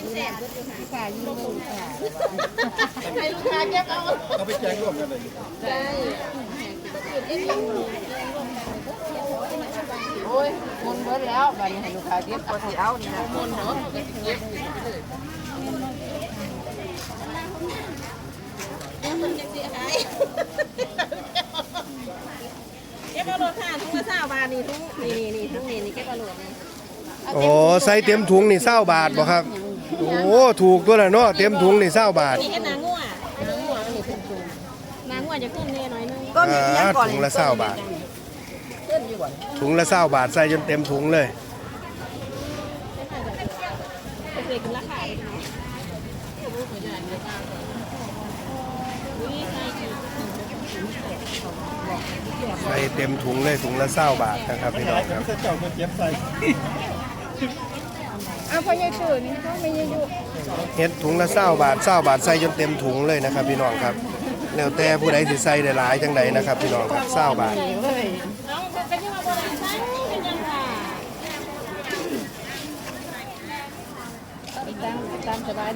ค่ะยี่สิบค่ะให้ลูกค้าเก็บเอาเอาไปแกงร่วมกันเลยใช่โอ้ยมุนเบิดแล้วบัดนี้ให้ลูกค้าเก็บเอาสิเอานี่นะมุนเนาะเก็บเก็บเลยมันจะเสียหายเก็บเอาโลค่ะทุกละสามบาทนี่ทุกนี่นี่นี่ทั้งนี่นี่เก็บเอาโลนี่โอ้ใส่เต็มถุงนี่เศร้าบาทบ่ครับ โอ้ถูกตัวละเนาะเต็มถุงนี่เศร้าบาทนี่แค่นางงัวนางงัวอันนี้เป็นถุงนางงัวจะขึ้นแน่หน่อยนึงต้นนี้ยังก่อนถุงละเศร้าบาทขึ้นอยู่ก่อนถุงละเศร้าบาทใส่จนเต็มถุงเลยเด็กราคาเลยนะอุ้ยใส่อีกใส่เต็มถุงเลยถุงละเศร้าบาทนะครับพี่น้องครับจะ เอาพอใหญ่ชื่อนี่เขาไม่ยังอยู่เฮ็ดถุงละเศร้าบาทเศร้าบาทใส่จนเต็มถุงเลยนะครับ พี่น้องครับแล้วแต่ผู้ใดสิใส่ได้หลายจังใดนะครับ พี่น้องครับเศร้าบาทน้องเป็นยังไงบ้างใส่เป็นยังไงตามตามสบาย